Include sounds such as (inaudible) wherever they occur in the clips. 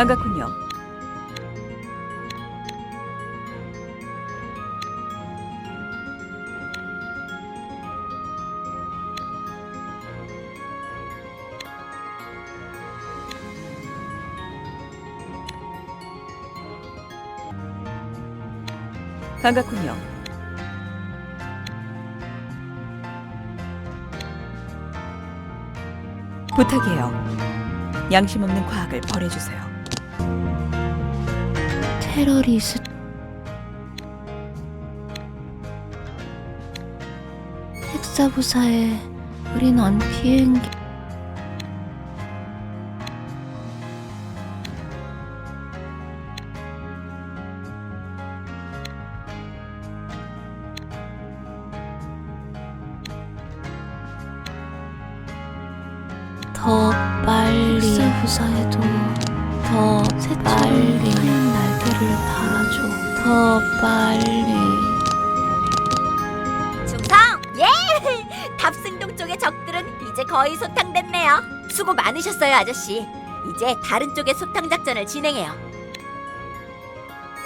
반갑군요. 반갑군요. 부탁이에요. 양심 없는 과학을 버려주세요. 테러리스트 핵사부사에 우린 비행기 더 빨리 핵사부사에도 더 빨리 날개를 달아줘. 더 빨리. 중성! 예! (laughs) 탑승동 쪽의 적들은 이제 거의 소탕됐네요. 수고 많으셨어요 아저씨. 이제 다른 쪽의 소탕 작전을 진행해요.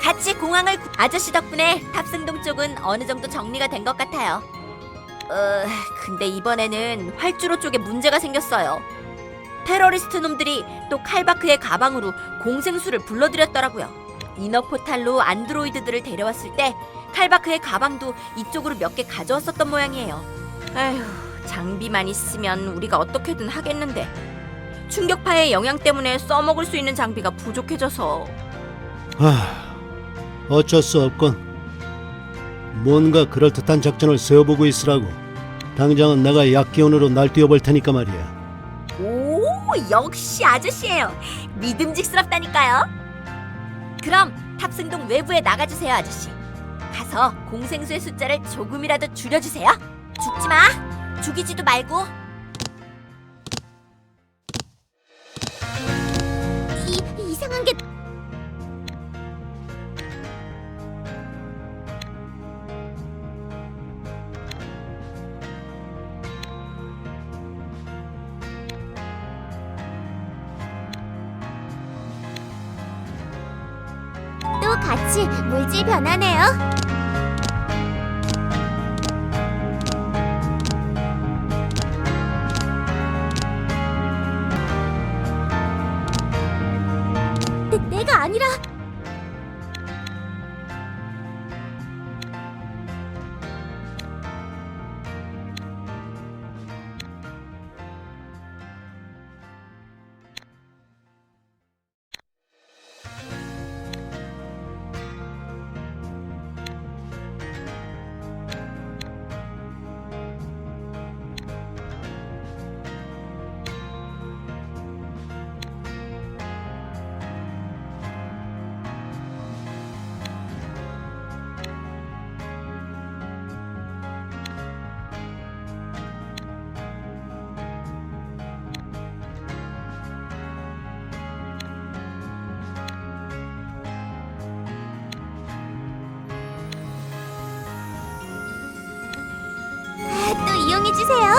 같이 공항을 구- 아저씨 덕분에 탑승동 쪽은 어느 정도 정리가 된 것 같아요. 어 근데 이번에는 활주로 쪽에 문제가 생겼어요 테러리스트 놈들이 또 칼바크의 가방으로 공생수를 불러들였더라고요 이너 포탈로 안드로이드들을 데려왔을 때 칼바크의 가방도 이쪽으로 몇 개 가져왔었던 모양이에요. 아휴, 장비만 있으면 우리가 어떻게든 하겠는데 충격파의 영향 때문에 써먹을 수 있는 장비가 부족해져서 아, 어쩔 수 없건. 뭔가 그럴듯한 작전을 세워보고 있으라고. 당장은 내가 약기운으로 날뛰어볼 테니까 말이야. 오, 역시 아저씨예요. 믿음직스럽다니까요. 그럼 탑승동 외부에 나가주세요, 아저씨. 가서 공생수의 숫자를 조금이라도 줄여주세요. 죽지 마. 죽이지도 말고. 물질 변 해 주세요.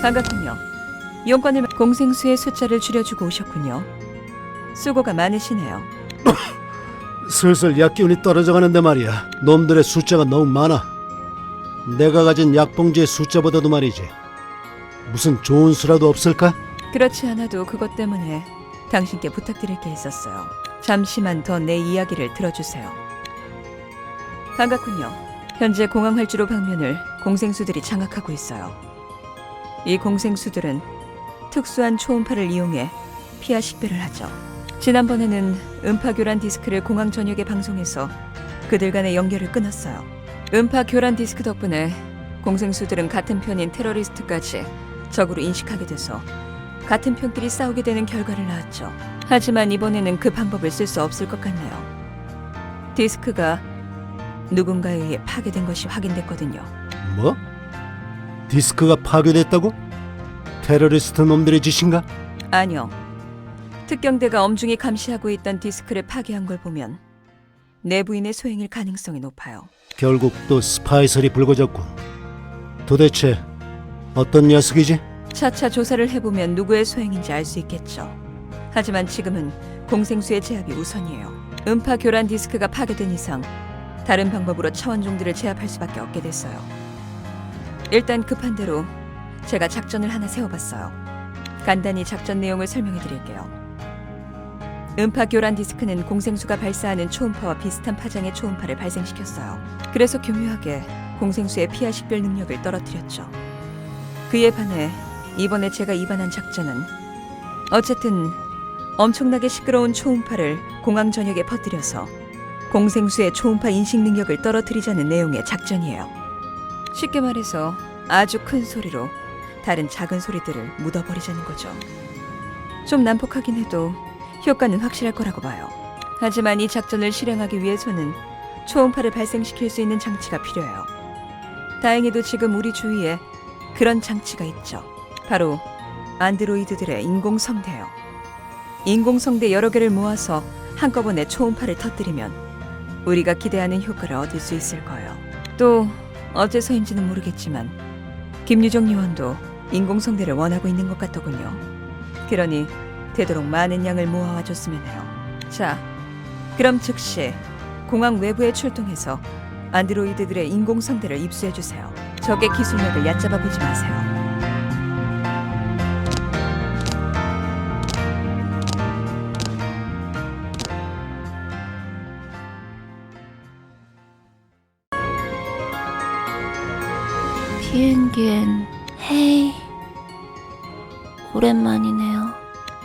반갑군요. 용건을 공생수의 숫자를 줄여주고 오셨군요. 수고가 많으시네요. (coughs) 슬슬 약 기운이 떨어져 가는데 말이야. 놈들의 숫자가 너무 많아. 내가 가진 약 봉지의 숫자보다도 말이지. 무슨 좋은 수라도 없을까? 그렇지 않아도 그것 때문에 당신께 부탁드릴 게 있었어요. 잠시만 더 내 이야기를 들어주세요. 반갑군요. 현재 공항 활주로 방면을 공생수들이 장악하고 있어요. 이 공생수들은 특수한 초음파를 이용해 피하 식별을 하죠. 지난번에는 음파 교란 디스크를 공항 전역에 방송해서 그들 간의 연결을 끊었어요. 음파 교란 디스크 덕분에 공생수들은 같은 편인 테러리스트까지 적으로 인식하게 돼서 같은 편끼리 싸우게 되는 결과를 낳았죠. 하지만 이번에는 그 방법을 쓸 수 없을 것 같네요. 디스크가 누군가에 의해 파괴된 것이 확인됐거든요. 뭐? 디스크가 파괴됐다고? 테러리스트 놈들의 짓인가? 아니요. 특경대가 엄중히 감시하고 있던 디스크를 파괴한 걸 보면 내부인의 소행일 가능성이 높아요. 결국 또 스파이설이 불거졌군. 도대체 어떤 녀석이지? 차차 조사를 해보면 누구의 소행인지 알 수 있겠죠. 하지만 지금은 공생수의 제압이 우선이에요. 음파 교란 디스크가 파괴된 이상 다른 방법으로 차원종들을 제압할 수밖에 없게 됐어요. 일단 급한 대로 제가 작전을 하나 세워봤어요. 간단히 작전 내용을 설명해 드릴게요. 음파 교란 디스크는 공생수가 발사하는 초음파와 비슷한 파장의 초음파를 발생시켰어요. 그래서 교묘하게 공생수의 피하 식별 능력을 떨어뜨렸죠. 그에 반해 이번에 제가 입안한 작전은 어쨌든 엄청나게 시끄러운 초음파를 공항 전역에 퍼뜨려서 공생수의 초음파 인식 능력을 떨어뜨리자는 내용의 작전이에요. 쉽게 말해서 아주 큰 소리로 다른 작은 소리들을 묻어버리자는 거죠. 좀 난폭하긴 해도 효과는 확실할 거라고 봐요. 하지만 이 작전을 실행하기 위해서는 초음파를 발생시킬 수 있는 장치가 필요해요. 다행히도 지금 우리 주위에 그런 장치가 있죠. 바로 안드로이드들의 인공성대요. 인공성대 여러 개를 모아서 한꺼번에 초음파를 터뜨리면 우리가 기대하는 효과를 얻을 수 있을 거예요. 또 어째서인지는 모르겠지만 김유정 요원도 인공성대를 원하고 있는 것 같더군요. 그러니 되도록 많은 양을 모아와 줬으면 해요. 자, 그럼 즉시 공항 외부에 출동해서 안드로이드들의 인공성대를 입수해 주세요. 적의 기술력을 얕잡아 보지 마세요. 비행기엔 헤이 오랜만이네요.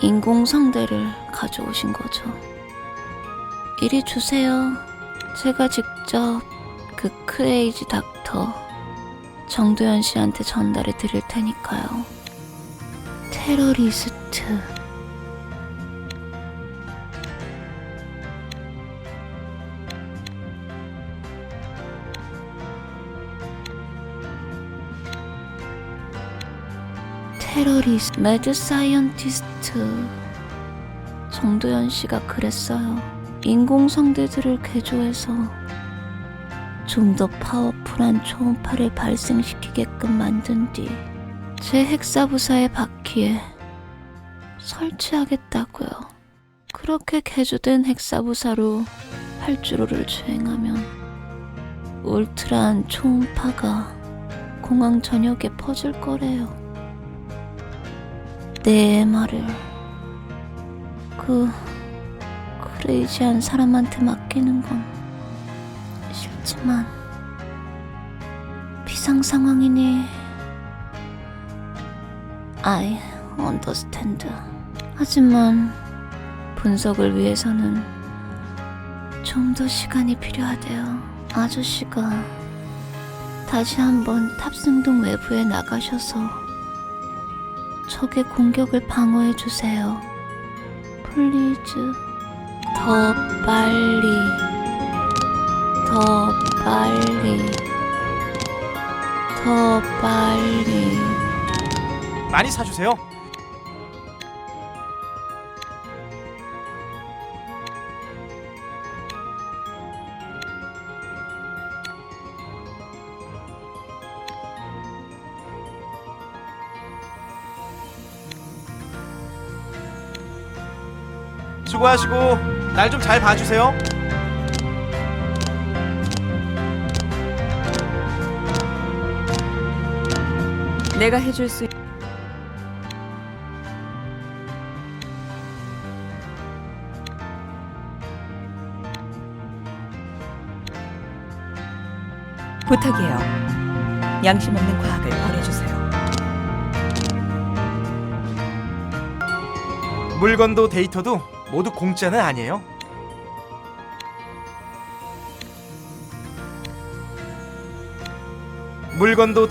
인공성대를 가져오신 거죠. 이리 주세요. 제가 직접 그 크레이지 닥터 정도현 씨한테 전달해 드릴 테니까요. 테러리스트. 테러리스트, 매드 사이언티스트 정도현 씨가 그랬어요. 인공성대들을 개조해서 좀 더 파워풀한 초음파를 발생시키게끔 만든 뒤 제 핵사부사의 바퀴에 설치하겠다고요. 그렇게 개조된 핵사부사로 활주로를 주행하면 울트라한 초음파가 공항 전역에 퍼질 거래요. 내 말을 그 크레이지한 사람한테 맡기는 건 싫지만 비상 상황이니 I understand. 하지만 분석을 위해서는 좀 더 시간이 필요하대요. 아저씨가 다시 한번 탑승동 외부에 나가셔서 적의 공격을 방어해 주세요. 플리즈. 더 빨리. 더 빨리. 더 빨리. 많이 사주세요. 수고하시고 날 좀 잘 봐주세요. 내가 해줄 수 있... 부탁이에요. 양심 없는 과학을 버려주세요. 물건도 데이터도 모두 공짜는 아니에요. 물건도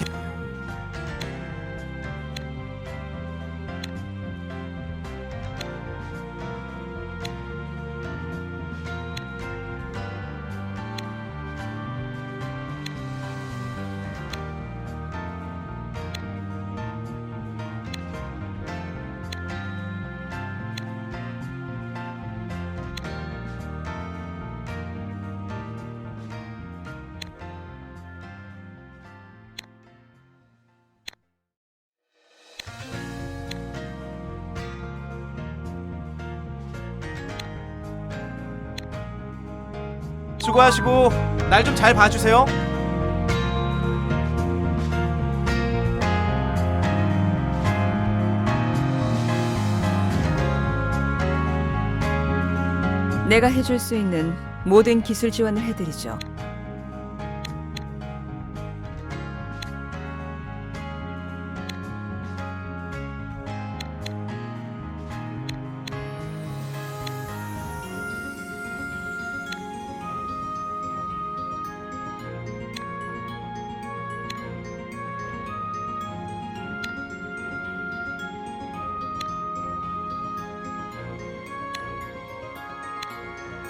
수고하시고 날 좀 잘 봐주세요. 내가 해줄 수 있는 모든 기술 지원을 해드리죠.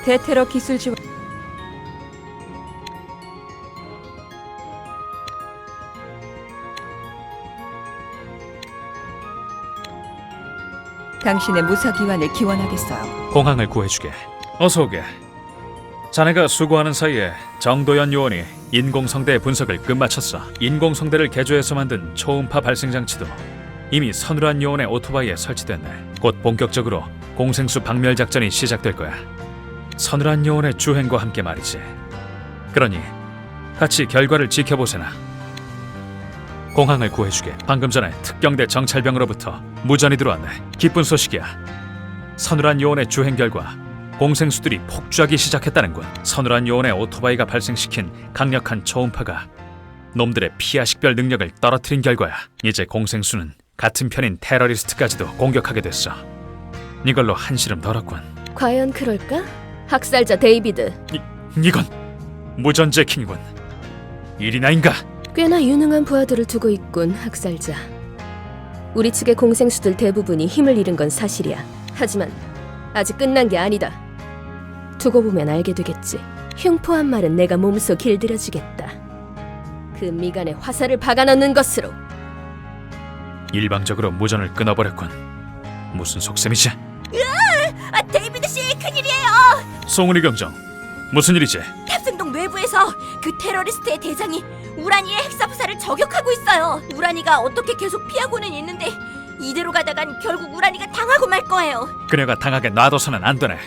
대테러 기술 지원 당신의 무사 기환을 기원하겠어요. 공항을 구해주게. 어서 오게. 자네가 수고하는 사이에 정도연 요원이 인공성대 분석을 끝마쳤어. 인공성대를 개조해서 만든 초음파 발생 장치도 이미 서늘한 요원의 오토바이에 설치됐네. 곧 본격적으로 공생수 박멸 작전이 시작될 거야. 서늘한 요원의 주행과 함께 말이지. 그러니 같이 결과를 지켜보세나. 공항을 구해주게. 방금 전에 특경대 정찰병으로부터 무전이 들어왔네. 기쁜 소식이야. 서늘한 요원의 주행 결과 공생수들이 폭주하기 시작했다는군. 서늘한 요원의 오토바이가 발생시킨 강력한 초음파가 놈들의 피하 식별 능력을 떨어뜨린 결과야. 이제 공생수는 같은 편인 테러리스트까지도 공격하게 됐어. 이걸로 한시름 덜었군. 과연 그럴까? 학살자 데이비드. 이, 이건 무전제킹이군. 일이나인가? 꽤나 유능한 부하들을 두고 있군, 학살자. 우리 측의 공생수들 대부분이 힘을 잃은 건 사실이야. 하지만 아직 끝난 게 아니다. 두고 보면 알게 되겠지. 흉포한 말은 내가 몸소 길들여주겠다. 그 미간에 화살을 박아넣는 것으로. 일방적으로 무전을 끊어버렸군. 무슨 속셈이지? 아, 데이비드 씨 큰일이에요. 송은이 경정, 무슨 일이지? 탑승동 외부에서 그 테러리스트의 대장이 우라니의 핵사부사를 저격하고 있어요. 우라니가 어떻게 계속 피하고는 있는데 이대로 가다간 결국 우라니가 당하고 말 거예요. 그녀가 당하게 놔둬서는 안 되네.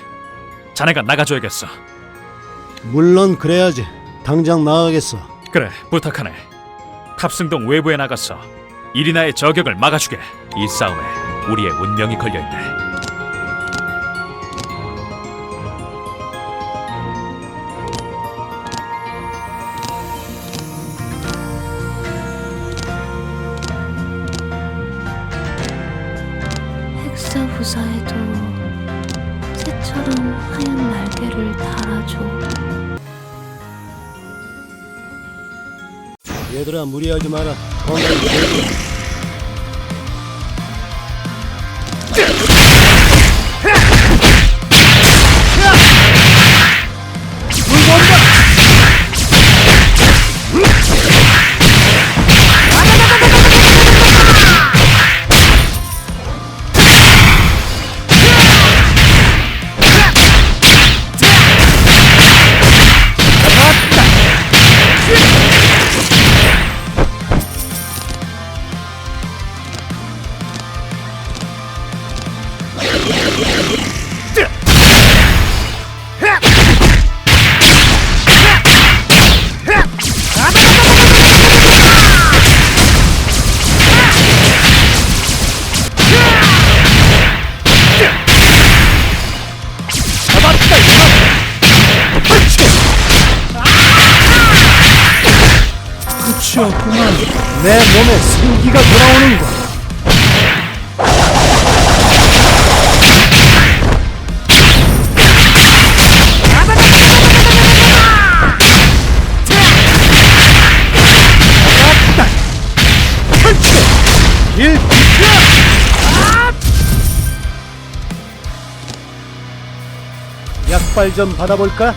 자네가 나가줘야겠어. 물론 그래야지. 당장 나가겠어. 그래, 부탁하네. 탑승동 외부에 나가서 이리나의 저격을 막아주게. 이 싸움에 우리의 운명이 걸려있네. 새처럼 하얀 날개를 달아줘. 얘들아 무리하지 마라. 건강 좀 받아볼까?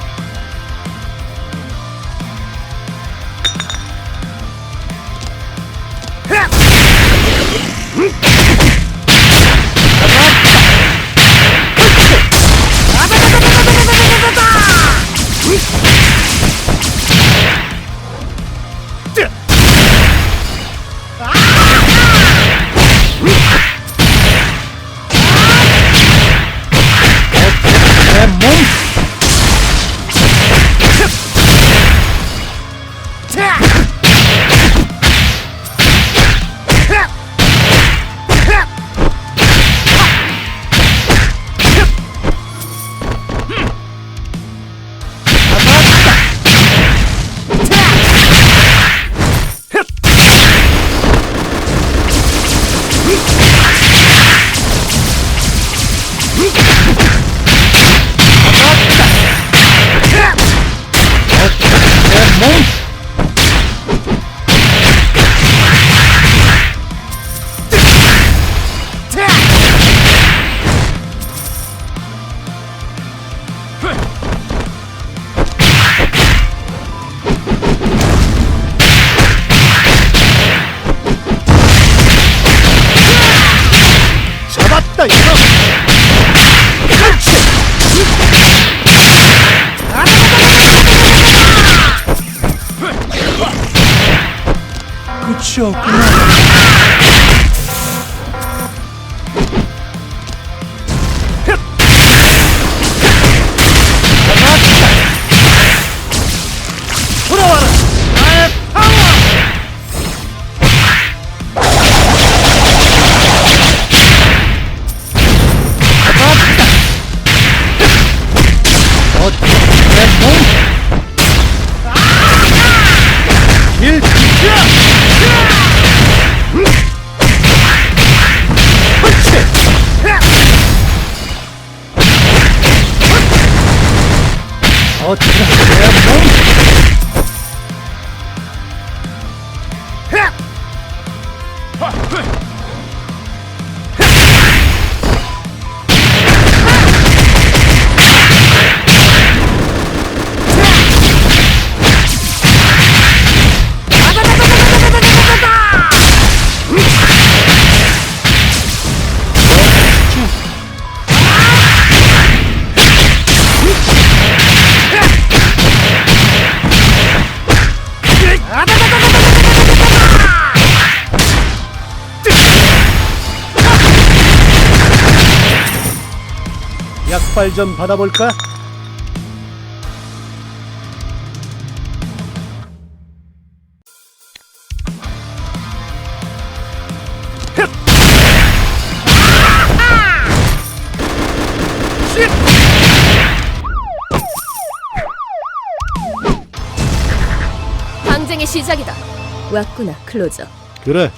약발 좀 받아볼까? 시작이다. 왔구나, 클로저. 그래,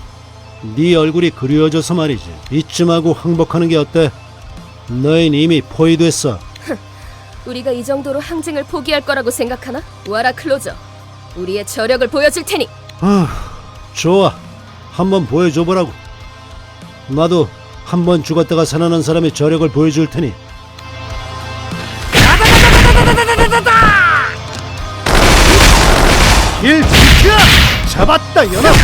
네 얼굴이 그리워져서 말이지. 이쯤하고 항복하는 게 어때? 너흰 이미 포위됐어. 우리가 이 정도로 항쟁을 포기할 거라고 생각하나? 와라, 클로저. 우리의 저력을 보여줄 테니. 아, 좋아. 한번 보여줘보라고. 나도 한 번 죽었다가 살아난 사람의 저력을 보여줄 테니. 길 지켜! 잡았다, 연합!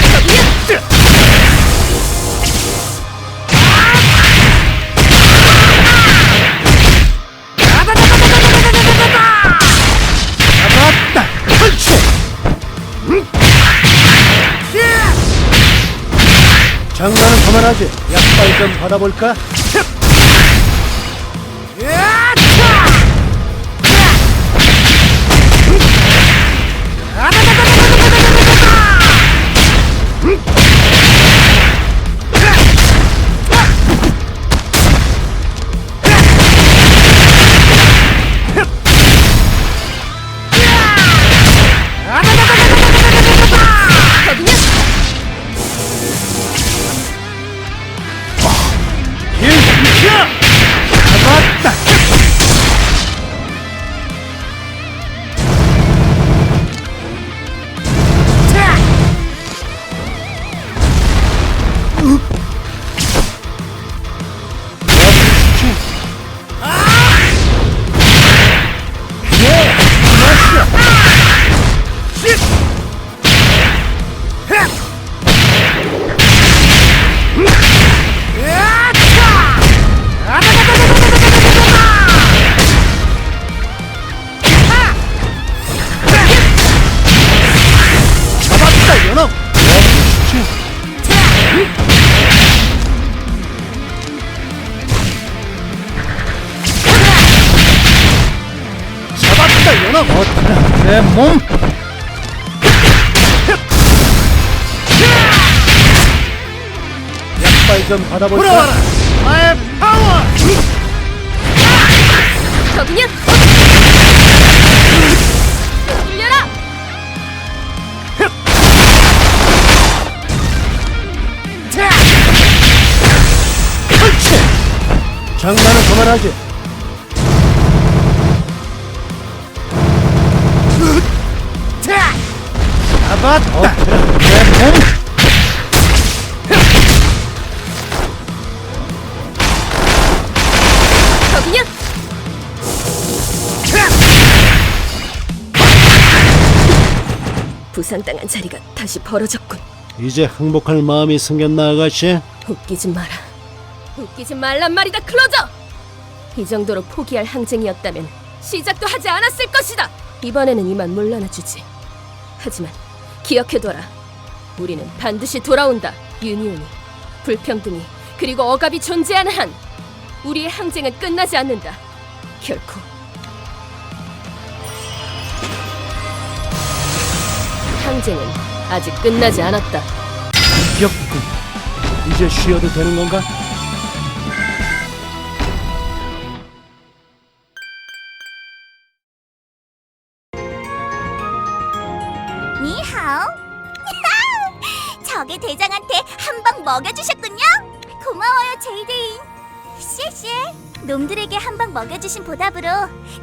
그만하지. 약발 좀 받아볼까? 내 몸! 약발 좀 받아볼까? 돌아와라! 나의 파워! 돌려라! 펀치! 장난은 그만하지. 몸. 거기냐? 부상당한 자리가 다시 벌어졌군. 이제 항복할 마음이 생겼나 아가씨? 웃기지 마라. 웃기지 말란 말이다, 클로저! 이 정도로 포기할 항쟁이었다면 시작도 하지 않았을 것이다! 이번에는 이만 물러나 주지. 하지만 기억해둬라. 우리는 반드시 돌아온다, 유니온이. 불평등이 그리고 억압이 존재하는 한 우리의 항쟁은 끝나지 않는다. 결코. 항쟁은 아직 끝나지 않았다. 기억군. 이제 쉬어도 되는 건가? 먹여주셨군요. 고마워요, 제이데인. 씨씨. 놈들에게 한 방 먹여주신 보답으로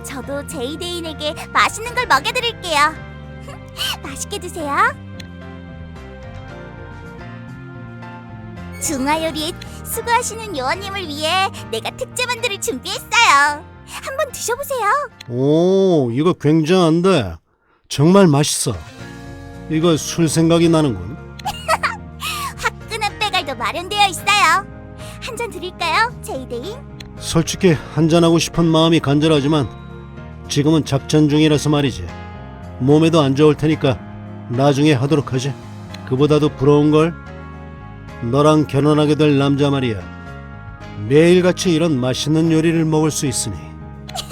저도 제이데인에게 맛있는 걸 먹여드릴게요. (laughs) 맛있게 드세요. 중화 요리에 수고하시는 요원님을 위해 내가 특제 만두를 준비했어요. 한번 드셔보세요. 오, 이거 굉장한데. 정말 맛있어. 이거 술 생각이 나는군. 한 잔 드릴까요, 제이데인? 솔직히 한잔하고 싶은 마음이 간절하지만 지금은 작전 중이라서 말이지. 몸에도 안 좋을 테니까 나중에 하도록 하지. 그보다도 부러운 걸 너랑 결혼하게 될 남자 말이야. 매일같이 이런 맛있는 요리를 먹을 수 있으니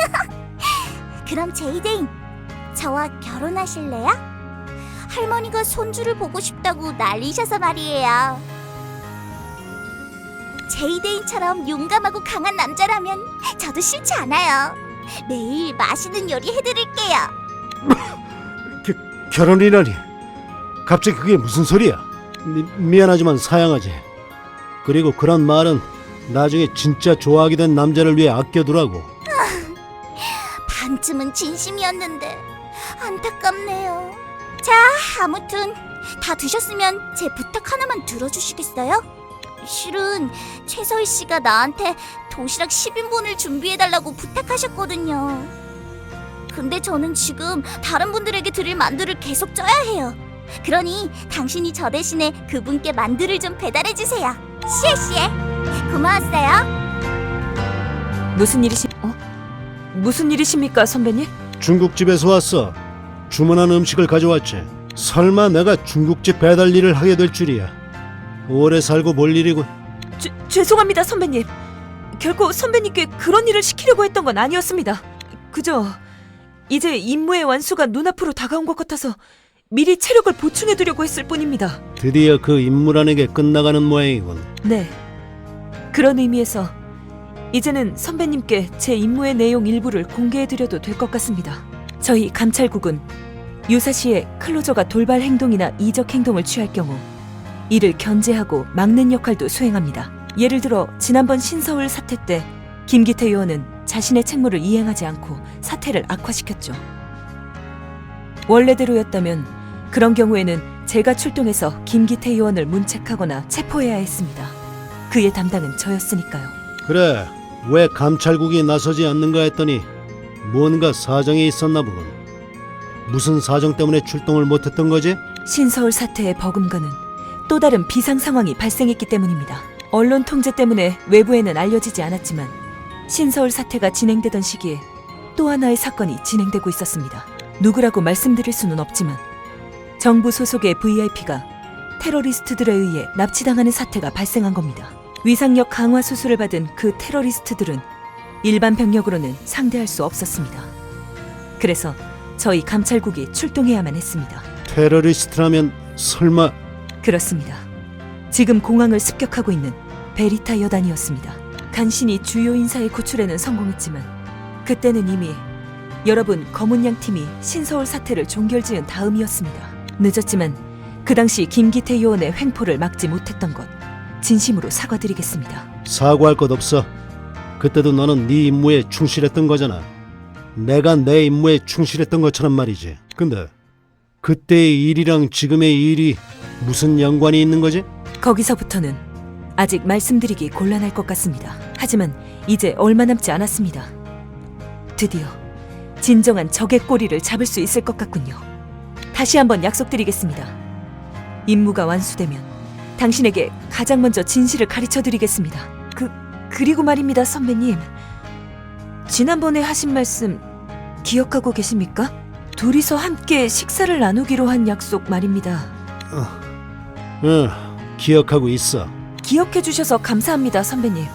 (laughs) 그럼 제이데인, 저와 결혼하실래요? 할머니가 손주를 보고 싶다고 난리셔서 말이에요. 제이데인처럼 용감하고 강한 남자라면 저도 싫지 않아요. 매일 맛있는 요리 해드릴게요. 결혼이라니. 갑자기 그게 무슨 소리야? 미, 미안하지만 사양하지. 그리고 그런 말은 나중에 진짜 좋아하게 된 남자를 위해 아껴두라고. (laughs) 반쯤은 진심이었는데 안타깝네요. 자, 아무튼 다 드셨으면 제 부탁 하나만 들어주시겠어요? 실은 최서희 씨가 나한테 도시락 10인분을 준비해달라고 부탁하셨거든요. 근데 저는 지금 다른 분들에게 드릴 만두를 계속 쪄야 해요. 그러니 당신이 저 대신에 그분께 만두를 좀 배달해주세요. 씨에씨에 고마웠어요. 무슨 일이시? 어? 무슨 일이십니까, 선배님? 중국집에서 왔어. 주문한 음식을 가져왔지. 설마 내가 중국집 배달 일을 하게 될 줄이야. 오래 살고 볼 일이군. 죄, 죄송합니다, 선배님. 결코 선배님께 그런 일을 시키려고 했던 건 아니었습니다. 그저 이제 임무의 완수가 눈앞으로 다가온 것 같아서 미리 체력을 보충해 두려고 했을 뿐입니다. 드디어 그 임무라는 끝나가는 모양이군. 네. 그런 의미에서 이제는 선배님께 제 임무의 내용 일부를 공개해 드려도 될 것 같습니다. 저희 감찰국은 유사시에 클로저가 돌발 행동이나 이적 행동을 취할 경우 이를 견제하고 막는 역할도 수행합니다. 예를 들어 지난번 신서울 사태 때 김기태 의원은 자신의 책무를 이행하지 않고 사태를 악화시켰죠. 원래대로였다면 그런 경우에는 제가 출동해서 김기태 의원을 문책하거나 체포해야 했습니다. 그의 담당은 저였으니까요. 그래, 왜 감찰국이 나서지 않는가 했더니 뭔가 사정이 있었나 보군. 무슨 사정 때문에 출동을 못했던 거지? 신서울 사태의 버금가는 또 다른 비상 상황이 발생했기 때문입니다. 언론 통제 때문에 외부에는 알려지지 않았지만 신서울 사태가 진행되던 시기에 또 하나의 사건이 진행되고 있었습니다. 누구라고 말씀드릴 수는 없지만 정부 소속의 VIP가 테러리스트들에 의해 납치당하는 사태가 발생한 겁니다. 위상력 강화 수술을 받은 그 테러리스트들은 일반 병력으로는 상대할 수 없었습니다. 그래서 저희 감찰국이 출동해야만 했습니다. 테러리스트라면 설마 그렇습니다. 지금 공항을 습격하고 있는 베리타 여단이었습니다. 간신히 주요 인사의 구출에는 성공했지만 그때는 이미 여러분 검은양 팀이 신서울 사태를 종결지은 다음이었습니다. 늦었지만 그 당시 김기태 요원의 횡포를 막지 못했던 것 진심으로 사과드리겠습니다. 사과할 것 없어. 그때도 너는 네 임무에 충실했던 거잖아. 내가 내 임무에 충실했던 것처럼 말이지. 근데 그때의 일이랑 지금의 일이 무슨 연관이 있는 거지? 거기서부터는 아직 말씀드리기 곤란할 것 같습니다. 하지만 이제 얼마 남지 않았습니다. 드디어 진정한 적의 꼬리를 잡을 수 있을 것 같군요. 다시 한번 약속드리겠습니다. 임무가 완수되면 당신에게 가장 먼저 진실을 가르쳐 드리겠습니다. 그 그리고 말입니다, 선배님. 지난번에 하신 말씀 기억하고 계십니까? 둘이서 함께 식사를 나누기로 한 약속 말입니다. 응, 기억하고 있어. 기억해 주셔서 감사합니다, 선배님.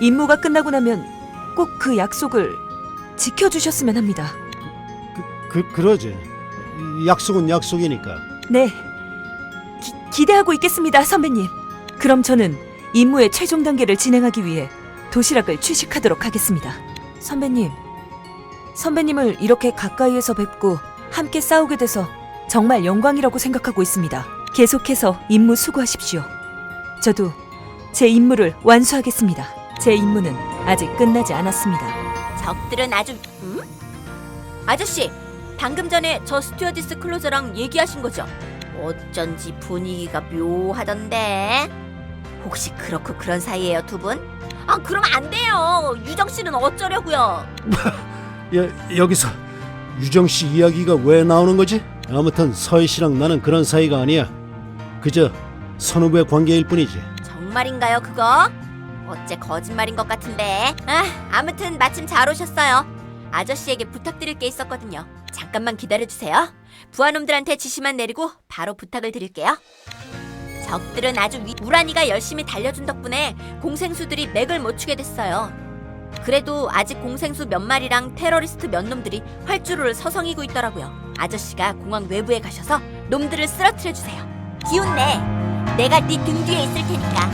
임무가 끝나고 나면 꼭 그 약속을 지켜 주셨으면 합니다. 그, 그러지. 약속은 약속이니까. 네. 기, 기대하고 있겠습니다, 선배님. 그럼 저는 임무의 최종 단계를 진행하기 위해 도시락을 취식하도록 하겠습니다. 선배님, 선배님을 이렇게 가까이에서 뵙고 함께 싸우게 돼서 정말 영광이라고 생각하고 있습니다. 계속해서 임무 수고하십시오. 저도 제 임무를 완수하겠습니다. 제 임무는 아직 끝나지 않았습니다. 적들은 아주 음? 아저씨 방금 전에 저 스튜어디스 클로저랑 얘기하신 거죠? 어쩐지 분위기가 묘하던데 혹시 그렇고 그런 사이예요 두 분? 아 그러면 안 돼요 유정 씨는 어쩌려고요? (laughs) 여, 여기서 유정 씨 이야기가 왜 나오는 거지? 아무튼 서희 씨랑 나는 그런 사이가 아니야. 그저 선후배 관계일 뿐이지. 정말인가요 그거? 어째 거짓말인 것 같은데. 아 아무튼 마침 잘 오셨어요. 아저씨에게 부탁드릴 게 있었거든요. 잠깐만 기다려주세요. 부하놈들한테 지시만 내리고 바로 부탁을 드릴게요. 적들은 아주 위... 우란이가 열심히 달려준 덕분에 공생수들이 맥을 못 추게 됐어요. 그래도 아직 공생수 몇 마리랑 테러리스트 몇 놈들이 활주로를 서성이고 있더라고요. 아저씨가 공항 외부에 가셔서 놈들을 쓰러뜨려 주세요 기운 내. 내가 네 등 뒤에 있을 테니까